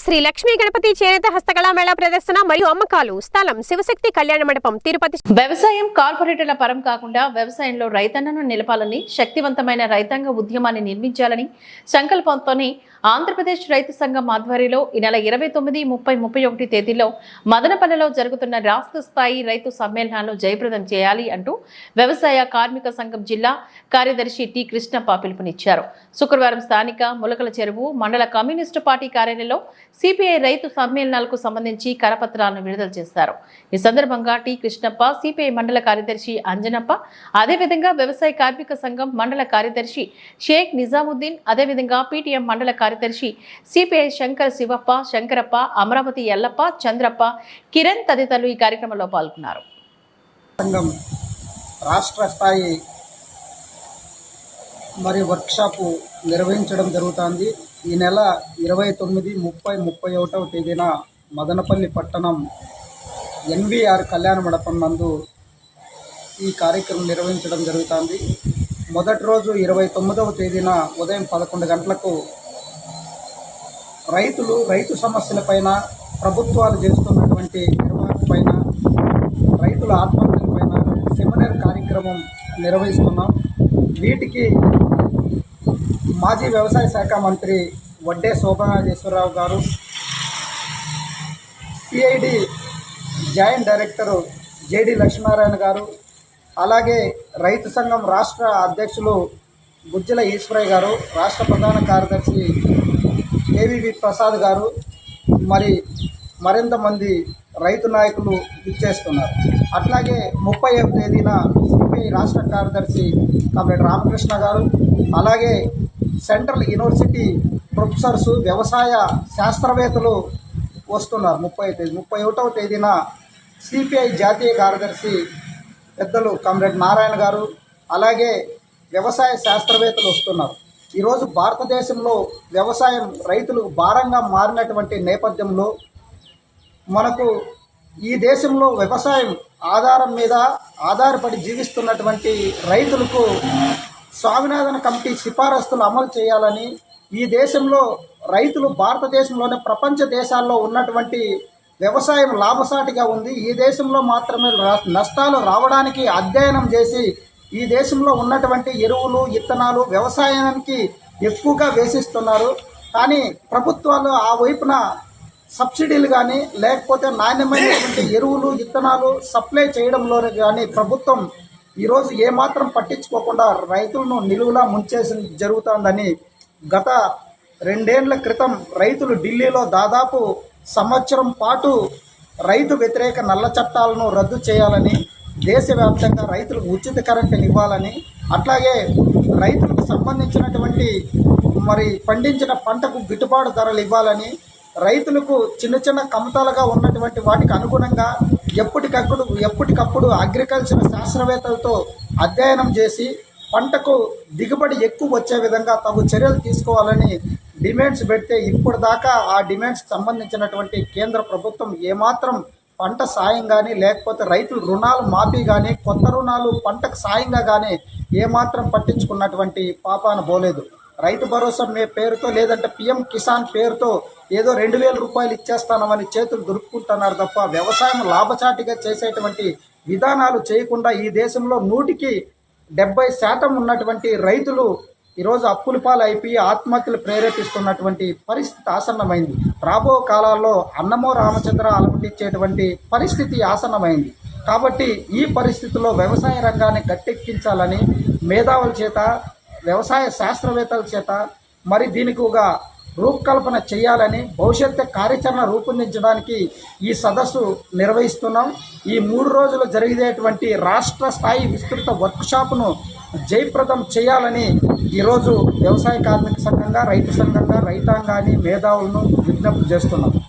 శ్రీ లక్ష్మీ గణపతి చేనేత హస్తకళా మేళా ప్రదర్శన మరియు అమ్మకాలు స్థలం శివశక్తి కళ్యాణ మండపం తిరుపతి వ్యవసాయం కార్పొరేటర్ల పరం కాకుండా వ్యవసాయంలో రైతన్నను నిలపాలని శక్తివంతమైన రైతాంగ ఉద్యమాన్ని నిర్మించాలని సంకల్పంతోనే ఆంధ్రప్రదేశ్ రైతు సంఘం ఆధ్వర్యంలో ఈ నెల ఇరవై తొమ్మిది ముప్పై ముప్పై ఒకటి తేదీలో మదనపల్లెలో జరుగుతున్న రాష్ట్ర స్థాయి రైతు సమ్మేళనాలను జయప్రదం చేయాలి అంటూ వ్యవసాయ కార్మిక సంఘం జిల్లా కార్యదర్శి టి కృష్ణప్ప పిలుపునిచ్చారు. శుక్రవారం స్థానిక ములకల చెరువు మండల కమ్యూనిస్టు పార్టీ కార్యాలయంలో సిపిఐ రైతు సమ్మేళనాలకు సంబంధించి కరపత్రాలను విడుదల చేశారు. ఈ సందర్భంగా టి కృష్ణప్ప సిపిఐ మండల కార్యదర్శి అంజనప్ప అదేవిధంగా వ్యవసాయ కార్మిక సంఘం మండల కార్యదర్శి షేక్ నిజాముద్దీన్ అదేవిధంగా పీటీఎం మండల కార్యదర్శి సిపిఐ శంకర్ శివప్ప శంకరప్ప అమరావతి ఎల్లప్ప చంద్రప్ప కిరణ్ తదితరులు ఈ కార్యక్రమంలో పాల్గొన్నారు. సంఘం రాష్ట్ర స్థాయి మరి వర్క్షాపు నిర్వహించడం జరుగుతుంది. ఈ నెల ఇరవై తొమ్మిది ముప్పై ముప్పై ఒకటవ తేదీన మదనపల్లి పట్టణం ఎన్విఆర్ కళ్యాణ మండపం నందు ఈ కార్యక్రమం నిర్వహించడం జరుగుతుంది. మొదటి రోజు ఇరవై తొమ్మిదవ తేదీన ఉదయం పదకొండు గంటలకు రైతులు రైతు సమస్యలపైన ప్రభుత్వాలు చేస్తున్నటువంటి నిర్వహణపైన రైతుల ఆత్మహత్యలపైన సెమినార్ కార్యక్రమం నిర్వహిస్తున్నాం. వీటికి మాజీ వ్యవసాయ శాఖ మంత్రి వడ్డే శోభనాజేశ్వరరావు గారు CID joint director JD Lakshminarayana గారు అలాగే రైతు సంఘం రాష్ట్ర అధ్యక్షులు గుజ్జల ఈశ్వరయ్య గారు రాష్ట్ర ప్రధాన కార్యదర్శి ఏవివి ప్రసాద్ గారు మరి మరింత మంది రైతు నాయకులు ఇచ్చేస్తున్నారు అట్లాగే ముప్పై తేదీన సిపిఐ రాష్ట్ర కార్యదర్శి కామ్రేడ్ రామకృష్ణ గారు అలాగే సెంట్రల్ యూనివర్సిటీ ప్రొఫెసర్స్ వ్యవసాయ శాస్త్రవేత్తలు వస్తున్నారు. ముప్పై తేదీ ముప్పై ఒకటవ తేదీన సిపిఐ జాతీయ కార్యదర్శి పెద్దలు కామ్రేడ్ నారాయణ గారు అలాగే వ్యవసాయ శాస్త్రవేత్తలు వస్తున్నారు. ఈరోజు భారతదేశంలో వ్యవసాయం రైతులకు భారంగా మారినటువంటి నేపథ్యంలో మనకు ఈ దేశంలో వ్యవసాయం ఆధారం మీద ఆధారపడి జీవిస్తున్నటువంటి రైతులకు స్వామినాథన్ కమిటీ సిఫారసులు అమలు చేయాలని ఈ దేశంలో రైతులు భారతదేశంలోనే ప్రపంచ దేశాల్లో ఉన్నటువంటి వ్యవసాయం లాభసాటిగా ఉంది. ఈ దేశంలో మాత్రమే నష్టాలు రావడానికి అధ్యయనం చేసి ఈ దేశంలో ఉన్నటువంటి ఎరువులు ఇత్తనాలు వ్యవసాయానికి ఎక్కువగా వేసిస్తున్నారు. కానీ ప్రభుత్వాలు ఆ వైపున సబ్సిడీలు కానీ లేకపోతే నాణ్యమైనటువంటి ఎరువులు విత్తనాలు సప్లై చేయడంలో కానీ ప్రభుత్వం ఈరోజు ఏమాత్రం పట్టించుకోకుండా రైతులను నిలువులా ముంచేసి జరుగుతుందని గత రెండేళ్ళ క్రితం రైతులు ఢిల్లీలో దాదాపు సంవత్సరం పాటు రైతు వ్యతిరేక నల్ల చట్టాలను రద్దు చేయాలని దేశవ్యాప్తంగా రైతులకు ఉచిత కరెంటుని ఇవ్వాలని అట్లాగే రైతులకు సంబంధించినటువంటి మరి పండించిన పంటకు గిట్టుబాటు ధరలు ఇవ్వాలని రైతులకు చిన్న చిన్న కమతాలుగా ఉన్నటువంటి వాటికి అనుగుణంగా ఎప్పటికప్పుడు ఎప్పటికప్పుడు అగ్రికల్చర్ శాస్త్రవేత్తలతో అధ్యయనం చేసి పంటకు దిగుబడి ఎక్కువ వచ్చే విధంగా తగు చర్యలు తీసుకోవాలని డిమాండ్స్ పెడితే ఇప్పటిదాకా ఆ డిమాండ్స్కి సంబంధించినటువంటి కేంద్ర ప్రభుత్వం ఏమాత్రం పంట సాయం కానీ లేకపోతే రైతులు రుణాలు మాఫీ కానీ కొత్త రుణాలు పంటకు సాయంగా కానీ ఏమాత్రం పట్టించుకున్నటువంటి పాపాన పోలేదు. రైతు భరోసా మే పేరుతో లేదంటే పిఎం కిసాన్ పేరుతో ఏదో రెండు వేల రూపాయలు ఇచ్చేస్తానమని చేతులు దొరుకుకుంటున్నారు తప్ప వ్యవసాయం లాభచాటిగా చేసేటువంటి విధానాలు చేయకుండా ఈ దేశంలో నూటికి డెబ్బై శాతం ఉన్నటువంటి రైతులు ఈరోజు అప్పుల పాలు అయిపోయి ఆత్మహత్యలు ప్రేరేపిస్తున్నటువంటి పరిస్థితి ఆసన్నమైంది. రాబో కాలాల్లో అన్నమో రామచంద్ర అలమటించేటువంటి పరిస్థితి ఆసన్నమైంది. కాబట్టి ఈ పరిస్థితుల్లో వ్యవసాయ రంగాన్ని గట్టెక్కించాలని మేధావుల చేత వ్యవసాయ శాస్త్రవేత్తల చేత మరి దీనికి ఒక రూపకల్పన చేయాలని భవిష్యత్తు కార్యాచరణ రూపొందించడానికి ఈ సదస్సు నిర్వహిస్తున్నాం. ఈ మూడు రోజులు జరిగేటువంటి రాష్ట్ర స్థాయి విస్తృత వర్క్షాప్ను జయప్రదం చేయాలని ఈరోజు వ్యవసాయ కార్మిక సంఘంగా రైతు సంఘంగా రైతాంగాన్ని మేధావులను విజ్ఞప్తి చేస్తున్నాం.